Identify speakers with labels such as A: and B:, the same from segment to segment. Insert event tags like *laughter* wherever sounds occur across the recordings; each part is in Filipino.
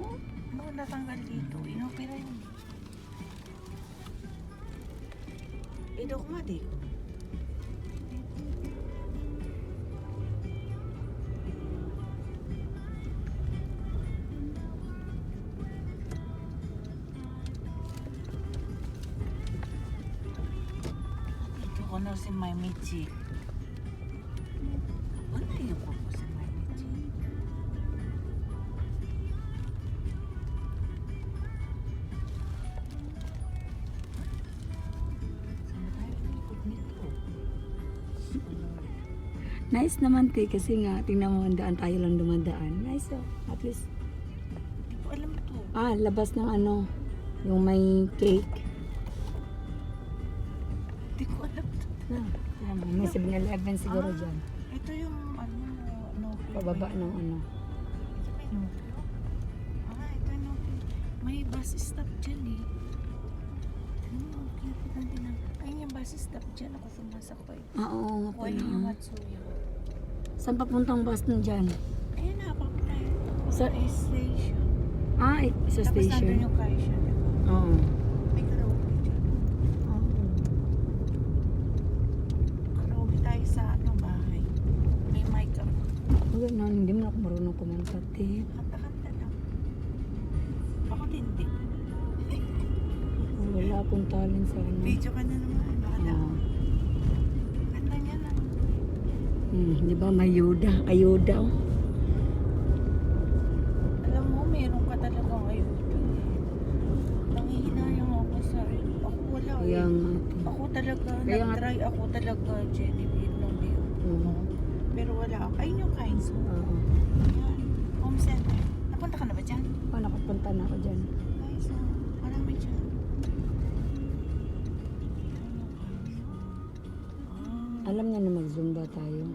A: Oh, Bakit natanggal dito? Inopera yun. Eh, dogmatic. Dito ko na si May Michi.
B: Nice naman te kasi nga tingnan mo ang daan tayo lang dumadaan. Nice oh. At least
A: Hindi ko alam to.
B: ah labas ng ano yung may cake.
A: Hindi ko alam to.
B: Ah, ayan mo, may 7-Eleven siguro
A: Ah.
B: dyan.
A: Ito yung ano, no.
B: Pababa ng ano.
A: Ito may no. Ah, ito yung no. May bus stop dyan eh. Ano, kaya din na. Ayun yung bus stop dyan. Ako sumasakay.
B: Ah, oo nga pala.
A: yung Matsuyo.
B: Saan papuntang bus nun dyan?
A: Ayun na, papunta yun.
B: Sa-
A: station.
B: Ah, eh, sa
A: Tapos nandun
B: station.
A: yung Kaisha, di ba?
B: Oo.
A: May karaoke dyan.
B: Oh.
A: Karaoke tayo sa ano, bahay. May mic ako.
B: Ganun, hindi mo na ako marunong kumanta, te.
A: Kanta-kanta lang.
B: Talent sa ano.
A: Video ka na naman. Bahala.
B: Oo.
A: Ganda niya lang.
B: Hmm, di ba may ayuda? Ayuda. oh.
A: Alam mo, meron ka talaga ngayon. Nangihinayang ako sa Ako wala
B: Kaya
A: eh.
B: nga.
A: Ako talaga,
B: Kaya
A: nag-try ako talaga, Genevieve, nung yun.
B: Oo.
A: Pero wala ako. Ayun yung kinds mo.
B: Oo.
A: Ayan. Home center. Napunta ka na ba dyan?
B: Oh, nakapunta na ako dyan.
A: Guys, oh, marami dyan.
B: Alam niya na mag-zumba tayo.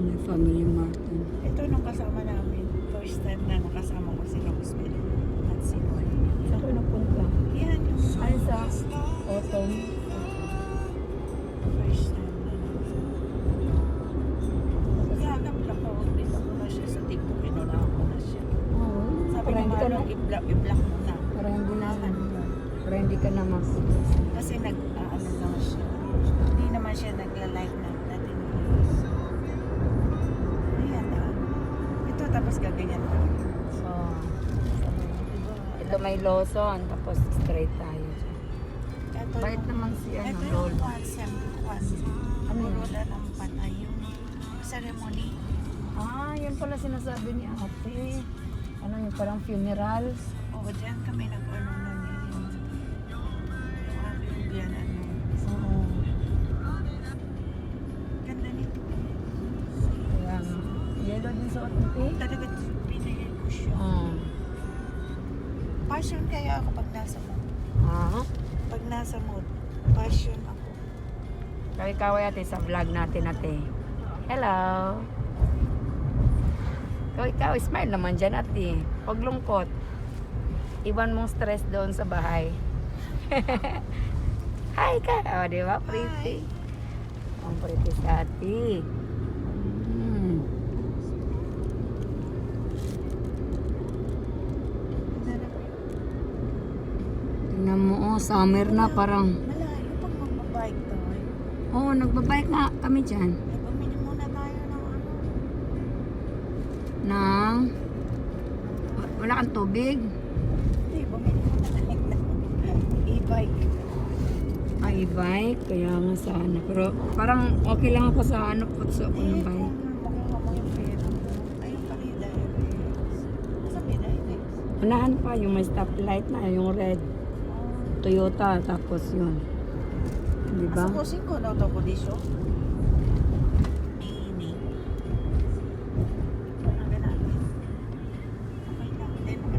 B: May family Martin.
A: Ito nung kasama namin. First time na nakasama ko si Rosemary at si Noy.
B: Saan ko napunta?
A: Yan
B: Ay, sa autumn.
A: First time na nakasama. Kaya nag-block din ako na siya sa TikTok. Kinuna ako na siya.
B: Oo.
A: Sabi
B: Para
A: ko
B: hindi ka para hindi para hindi ka na mag
A: Kasi nag, ah, ano lang siya. Hindi naman siya nagla-like na natin. Ayan ah. Ito tapos gaganyan pa.
B: Ito may Lawson, tapos straight tayo.
A: Ito
B: Bait naman si ano,
A: Ito yung
B: Lolo.
A: Quansem. Quansem.
B: Ano yun?
A: Lola ng patay. Yung ceremony.
B: Ah, yan pala sinasabi ni ate. Ano yung parang funerals?
A: O, dyan kami nag-ano na. Yung yung biyan, ano.
B: Oo.
A: Ganda nito.
B: Kaya nga. Yellow din suot mo, te?
A: Talaga pinili ko siya.
B: Oo.
A: Passion kaya ako pag nasa mood. Nasa mood, passion ako.
B: Kaway-kaway ate sa vlog natin ate. Hello. Ikaw, smile naman dyan ate. Huwag lungkot. Iwan mong stress doon sa bahay. *laughs* Hi ka. O, di ba? Pretty. Ang pretty sa ate. Mm.
A: Hanap ko.
B: Tingnan mo, oh, summer na parang.
A: Malayo pag magbabike tayo.
B: Oo, oh, nagbabike nga kami dyan.
A: Bumili muna tayo ng ano.
B: Nang... wa- Wala kang tubig?
A: Hindi, bumili muna tayo ng *laughs* e-bike.
B: Ay, bike. Kaya nga sana. Pero parang okay lang ako sa ano, putso ako ng bike. Unahan pa yung may stoplight na, yung red. Toyota, tapos yun. Di ba?
A: Asa ko daw to ko disyo?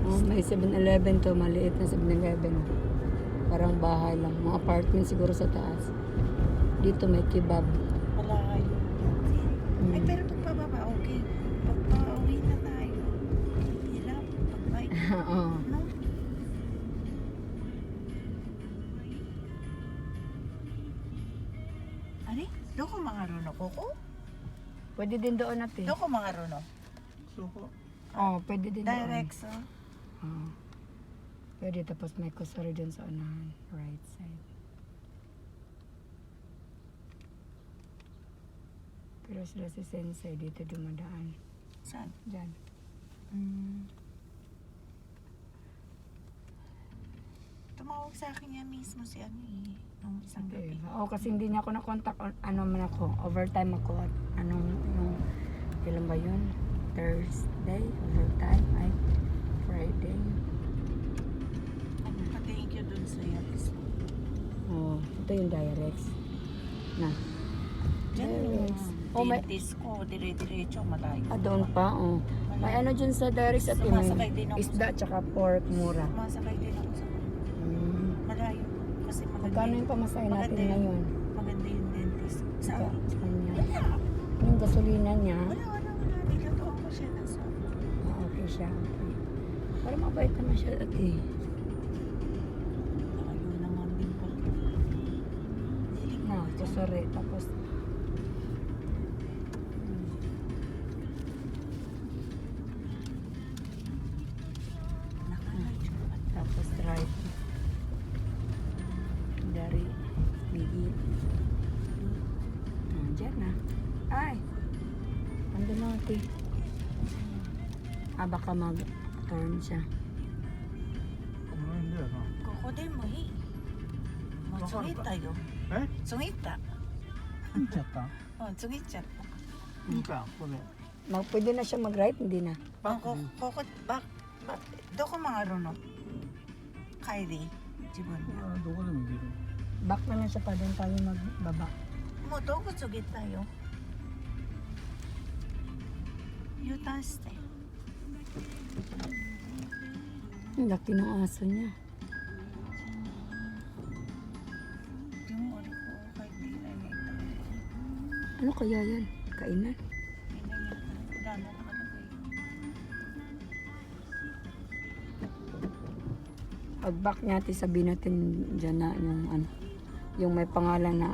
B: Oh, may 7-Eleven to, maliit na 7-Eleven. Parang bahay lang. Mga apartment siguro sa taas. Dito may kebab. Pwede din doon natin.
A: Doon ko mga runo.
C: Suko.
B: Oh, pwede din doon.
A: Direct, so.
B: Oo. Pwede, tapos may kusari dun sa unahan. Right side. Pero sila si Sensei dito dumadaan.
A: Saan?
B: Diyan.
A: Mm. Tumawag sa akin niya mismo si ano eh. Nung isang gabi.
B: Oo, kasi hindi niya ako na-contact. Ano man ako, overtime ako. At anong, yung, kailan ba yun? Thursday, overtime. Ay, Friday.
A: Pa-thank you dun sa yatis mo.
B: Oo, ito yung Direx. Na. Direx.
A: yung
B: Oh, may,
A: dentist ko, dire-diretso, malayo.
B: ah, doon pa, oh. May ano dyan sa Direx at yung
A: Sumasakay din ako
B: isda tsaka pork mura.
A: Masakay din ako. Kasi maganda,
B: Magkano yung pamasahe natin
A: Maganda yun.
B: ngayon?
A: maganda yung dentist. Sa
B: sa kanya. Yung gasolina niya,
A: Wala, wala, wala. Nilutuan ko siya ng soft.
B: ah, okay siya. Okay. Para mabait naman siya.
A: Ayaw din po. Hilig
B: Na,
A: ko dyan.
B: kusuri. Tapos, ate. Ah, baka mag-turn siya.
C: Ano hindi ano?
A: Koko din mo eh. Mo
C: Koko
A: sungit
C: ba?
A: tayo.
C: Eh?
A: Sungit ta.
C: 見ちゃった
A: Oh, sungit siya.
C: いいかこれ
B: Mag, *laughs* pwede na siya mag-right, hindi na.
A: Bang koko, koko, bak, bak, do ko mga runo. Kylie. Jibon
C: これ
A: niya.
C: はどこでもいける
B: Back na lang siya pa doon tayo magbaba.
A: Mo, do ko sugit tayo. Yutaste.
B: Ang laki ng aso niya. Ano kaya yan? Kainan? Pag back ate, sabihin natin dyan na yung ano, yung may pangalan na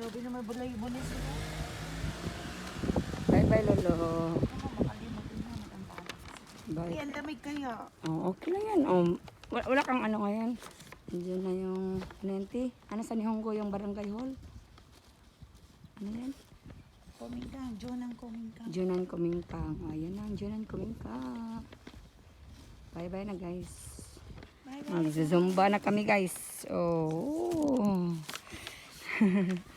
A: Grabe naman bulay-bulay sila.
B: Bye-bye, Lolo.
A: Bata. Ay,
B: Bye.
A: ang lamig kaya.
B: Oh, okay lang yan. Oh, wala, wala kang ano ngayon. Diyan na yung nenti. Ano sa Nihongo yung barangay hall? Ano yan?
A: Kumingkang, John ang kumingkang.
B: Junan Kumingkang. Oh, yan na, Junan Kumingkang. Bye-bye na guys.
A: Bye-bye.
B: Magzuzumba na kami guys. Oh. *laughs*